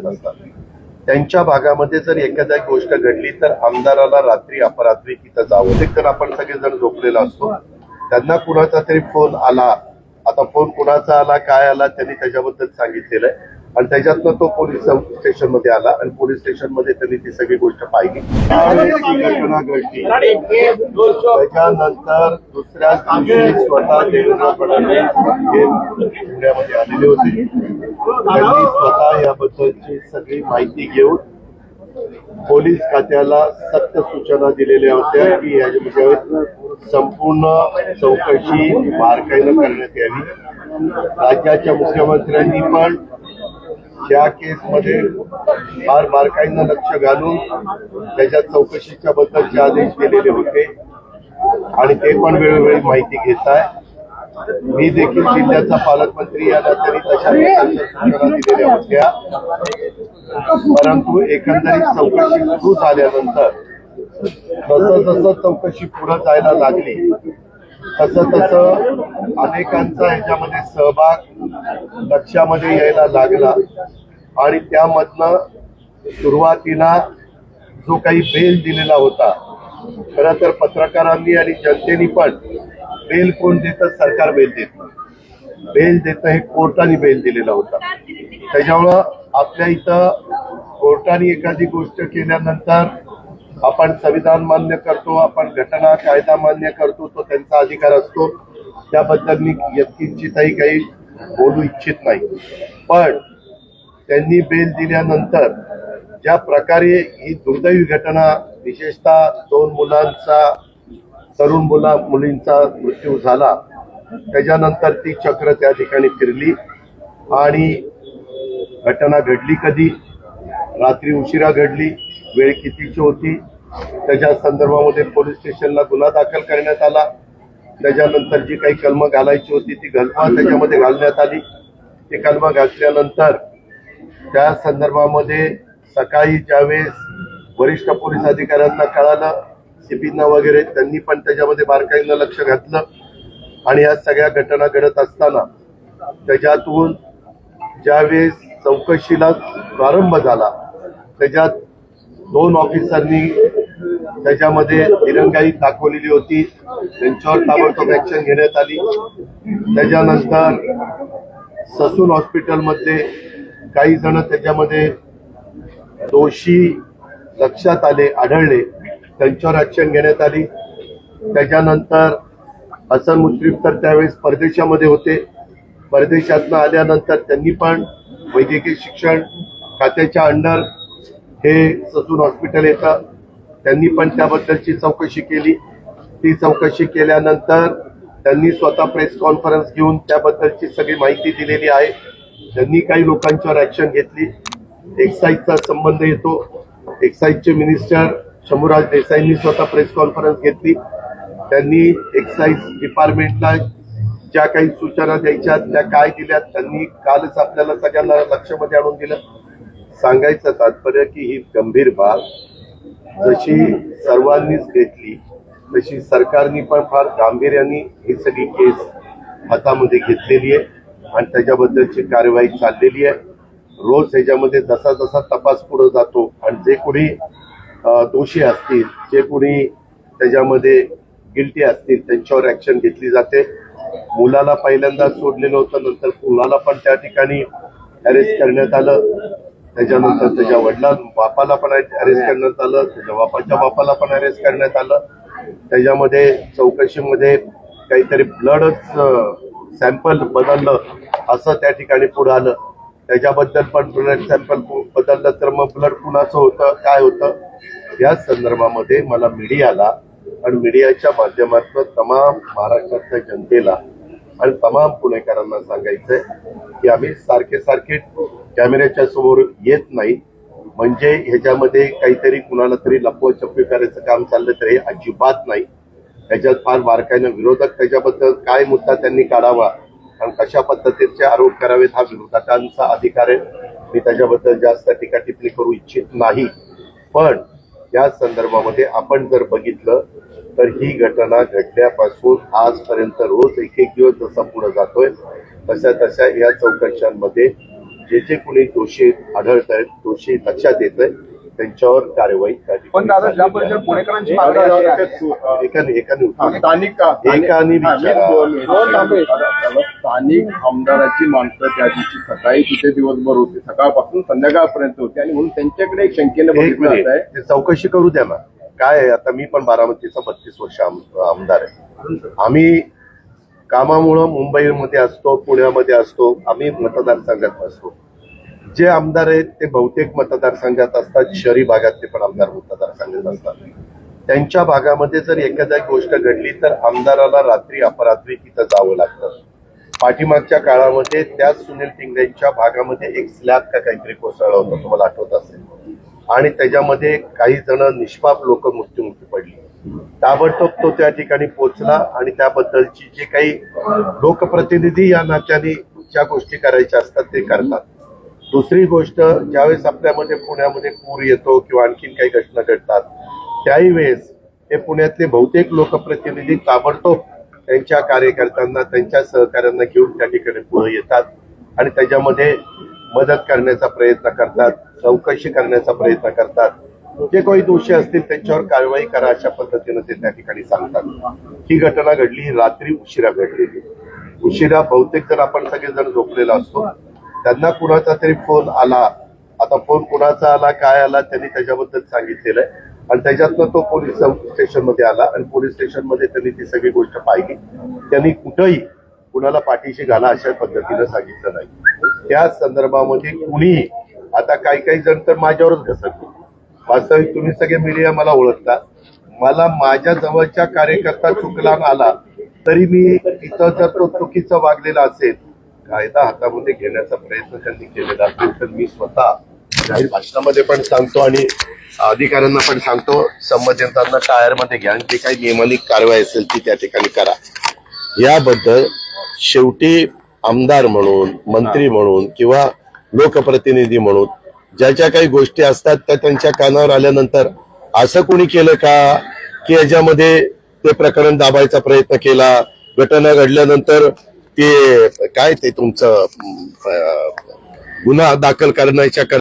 भागामध्ये असतात त्यांच्या भागामध्ये जर एखाद्या गोष्ट घडली तर आमदाराला रात्री अपरात्री तिथं जावं एक तर आपण सगळेजण झोपलेलो असतो. त्यांना कुणाचा तरी फोन आला. आता फोन कुणाचा आला काय आला त्यांनी त्याच्याबद्दल सांगितलेलं आहे. आणि त्याच्यातनं तो पोलीस स्टेशनमध्ये आला आणि पोलीस स्टेशनमध्ये त्यांनी ती सगळी गोष्ट पाहिली. त्यावेळेस घटना घडली. त्याच्यानंतर दुसऱ्या दिवशी स्वतः देवेंद्र फडणवीस हे पुण्यामध्ये आलेले होते. त्यांनी स्वतः याबद्दलची सगळी माहिती घेऊन पोलीस खात्याला सक्त सूचना दिलेल्या होत्या की याच्यामध्ये संपूर्ण चौकशी बारकाईनं करण्यात यावी. राज्याच्या मुख्यमंत्र्यांनी पण या केसमध्ये फार बारकाईनं लक्ष घालून त्याच्या चौकशीच्या बद्दलचे आदेश केलेले होते. आणि ते पण वेळोवेळी माहिती घेत आहे. मी देखील जिल्ह्याचा पालकमंत्री या नात्याने तशा सूचना दिलेल्या होत्या. परंतु एकंदरीत चौकशी सुरू झाल्यानंतर जसं जसं चौकशी पुढे जायला लागली तसं तसं अनेकांचा ह्याच्यामध्ये सहभाग लक्षामध्ये यायला लागला. आणि त्यामधनं सुरुवातीला जो काही बेल दिलेला होता खरं तर पत्रकारांनी आणि जनतेने पण बेल कोण देतं? सरकार बेल देत बेल देतं हे कोर्टाने बेल दिलेला होता. त्याच्यामुळं आपल्या इथं कोर्टाने एखादी गोष्ट केल्यानंतर आपण संविधान मान्य करतो आपण घटना कायदा मान्य करतो तो त्यांचा अधिकार असतो. त्याबद्दल मी यत्किंचितही काही बोलू इच्छित नाही. पण त्यांनी बेल दिल्यानंतर ज्या प्रकारे ही दुर्दैवी घटना विशेषतः दोन मुलांचा तरुण मुला मुलींचा मृत्यू झाला त्याच्यानंतर ती चक्र त्या ठिकाणी फिरली आणि घटना घडली कधी? रात्री उशिरा घडली. वेळ कितीची होती त्याच्या संदर्भामध्ये पोलीस स्टेशनला गुन्हा दाखल करण्यात आला. त्याच्यानंतर जी काही कलमं घालायची होती ती कलमा त्याच्यामध्ये घालण्यात आली. ती कलमं घातल्यानंतर त्या संदर्भामध्ये सकाळी ज्यावेळेस वरिष्ठ पोलीस अधिकाऱ्यांना कळालं सीपींना वगैरे त्यांनी पण त्याच्यामध्ये बारकाईनं लक्ष घातलं. आणि या सगळ्या घटना घडत असताना त्याच्यातून ज्यावेळेस चौकशीला प्रारंभ झाला त्याच्यात दोन ऑफिसरनी त्याच्यामध्ये दिरंगाई दाखवलेली होती. त्यांच्यावर ताबडतोब ऍक्शन घेण्यात आली. त्याच्यानंतर ससून हॉस्पिटलमध्ये काही जण त्याच्यामध्ये दोषी लक्षात आले आढळले. त्यांच्यावर ऍक्शन घेण्यात आली. त्याच्यानंतर हसन मुश्रीफ तर त्यावेळेस परदेशामध्ये होते. परदेशातनं आल्यानंतर त्यांनी पण वैद्यकीय शिक्षण खात्याच्या अंडर हे ससून हॉस्पिटल येतं. त्यांनी पण त्याबद्दलची चौकशी केली. ती चौकशी केल्यानंतर त्यांनी स्वतः प्रेस कॉन्फरन्स घेऊन त्याबद्दलची सगळी माहिती दिलेली आहे. त्यांनी काही लोकांच्यावर ॲक्शन घेतली. एक्साईजचा संबंध येतो. एक्साईजचे मिनिस्टर शंभूराज देसाईंनी स्वतः प्रेस कॉन्फरन्स घेतली. त्यांनी एक्साईज डिपार्टमेंटला ज्या काही सूचना द्यायच्या त्या काय दिल्या त्यांनी कालच आपल्याला सगळ्यांना लक्षामध्ये आणून दिलं. सांगायचं तात्पर्य की ही गंभीर बाब. जशी सर्वांनीच घेतली तशी सरकारने पण फार गांभीर्याने ही सगळी केस हातामध्ये घेतलेली आहे आणि त्याच्याबद्दलची कार्यवाही चाललेली आहे. रोज ह्याच्यामध्ये जसा जसा तपास पुढे जातो आणि जे कोणी दोषी असतील जे कोणी त्याच्यामध्ये गिल्टी असतील त्यांच्यावर ॲक्शन घेतली जाते. मुलाला पहिल्यांदा सोडलेलं होतं नंतर मुलाला पण त्या ठिकाणी अरेस्ट करण्यात आलं. त्याच्यानंतर त्याच्या वडिला बापाला पण अरेस्ट करण्यात आलं त्याच्या बापाच्या बापाला पण अरेस्ट करण्यात आलं. त्याच्यामध्ये चौकशीमध्ये काहीतरी ब्लडच सॅम्पल बदललं असं त्या ठिकाणी पुढं आलं. त्याच्याबद्दल पण ब्लड सॅम्पल बदललं तर मग ब्लड कुणाचं होतं काय होतं? या संदर्भामध्ये मला मीडियाला आणि मीडियाच्या माध्यमातून तमाम महाराष्ट्रातल्या जनतेला आणि तमाम पुणेकरांना सांगायचंय की आम्ही सारखे सारखे कॅमेऱ्याच्या समोर येत नाही. म्हणजे ह्याच्यामध्ये काहीतरी कुणाला तरी लपवाछपवी करायचं काम चाललं तर हे अजिबात नाही. त्याच्यात फार बारकाईनं विरोधक त्याच्याबद्दल काय मुद्दा त्यांनी काढावा आणि कशा पद्धतीचे आरोप करावेत हा विरोधकांचा अधिकार आहे. मी त्याच्याबद्दल जास्त टीका टिप्पणी करू इच्छित नाही. पण या संदर्भामध्ये आपण जर बघितलं तर ही घटना घडल्यापासून आजपर्यंत रोज एक एक दिवस जसा पुढे जातोय तशा तशा या चौकशांमध्ये जे जे कोणी दोषी आढळत आहेत दोषी लक्षात येत आहे त्यांच्यावर कारवाई पण दादा ज्या पद्धतीने झालेली पुणेकरांची मागणी अशी आहे आहे. एकाने एकाने उत्तर स्थानिक एकाने विचारा. स्थानिक आमदाराची माणसं त्या दिवशी सकाळी तिथे दिवसभर होती सकाळपासून संध्याकाळपर्यंत होती आणि म्हणून त्यांच्याकडे एक शंकेनं एक बघितलं मिनिट आहे ते चौकशी करू द्या ना काय आहे आता मी पण बारामतीचा बत्तीस वर्ष आम- आमदार आहे आम्ही कामामुळं मुंबईमध्ये असतो पुण्यामध्ये असतो आम्ही मतदारसंघात असतो. जे आमदार आहेत ते बहुतेक मतदारसंघात असतात शहरी भागातले पण आमदार मतदारसंघात असतात. त्यांच्या भागामध्ये जर एखाद्या गोष्ट घडली तर आमदाराला रात्री अपरात्री तिथं जावं लागतं. पाठीमागच्या काळामध्ये त्याच सुनील टिंगरेंच्या भागामध्ये एक स्लॅब का काहीतरी कोसळला होता तुम्हाला आठवत असेल. आणि त्याच्यामध्ये काही जण निष्पाप लोक मृत्युमुखी पडली. ताबडतोब तो त्या ठिकाणी पोहोचला आणि त्याबद्दलची जे काही लोकप्रतिनिधी या नात्याने ज्या गोष्टी करायच्या असतात ते करतात. दुसरी गोष्ट ज्यावेळेस आपल्यामध्ये पुण्यामध्ये पूर येतो किंवा आणखीन काही घटना घडतात त्याही वेळेस हे पुण्यातले बहुतेक लोकप्रतिनिधी ताबडतोब त्यांच्या कार्यकर्त्यांना त्यांच्या सहकाऱ्यांना घेऊन त्या ठिकाणी पुढे येतात आणि त्याच्यामध्ये मदत करण्याचा प्रयत्न करतात चौकशी करण्याचा प्रयत्न करतात. जे काही दोषी असतील त्यांच्यावर कारवाई करा अशा पद्धतीनं ते त्या ठिकाणी सांगतात. ही घटना घडली ही रात्री उशिरा घडलेली. उशिरा बहुतेक जर आपण सगळेजण झोपलेलो असतो त्यांना कुणाचा तरी फोन आला. आता फोन कुणाचा आला काय आला त्यांनी त्याच्याबद्दल सांगितलेलं आहे. आणि त्याच्यातनं तो पोलीस स्टेशनमध्ये आला आणि पोलीस स्टेशनमध्ये त्यांनी ती सगळी गोष्ट पाहिली. त्यांनी कुठंही कुणाला पाठीशी घाला अशा पद्धतीनं सांगितलं नाही. त्या संदर्भामध्ये कुणीही आता काही काही जण तर माझ्यावरच घसरले. वास्तविक तुम्ही सगळे मीडिया मला ओळखता. मला माझ्या जवळच्या कार्यकर्ता चुकला आला. तरी मी इथं जर तो चुकीचा वागलेला असेल कायदा हातामध्ये घेण्याचा प्रयत्न त्यांनी केलेला असेल तर मी स्वतः जाहीर भाषणामध्ये पण सांगतो आणि अधिकाऱ्यांना पण सांगतो संबंधितांना टायरमध्ये घ्या आणि जे काही नियमानिक कारवाई असेल ती त्या ठिकाणी करा. याबद्दल शेवटी आमदार म्हणून मंत्री म्हणून किंवा लोकप्रतिनिधी म्हणून ज्या ज्या काही गोष्टी असतात त्या त्यांच्या कानावर आल्यानंतर असं कोणी केलं का की याच्यामध्ये ते प्रकरण दाबायचा प्रयत्न केला? घटना घडल्यानंतर ते काय ते तुमचं गुन्हा दाखल करण्याच्या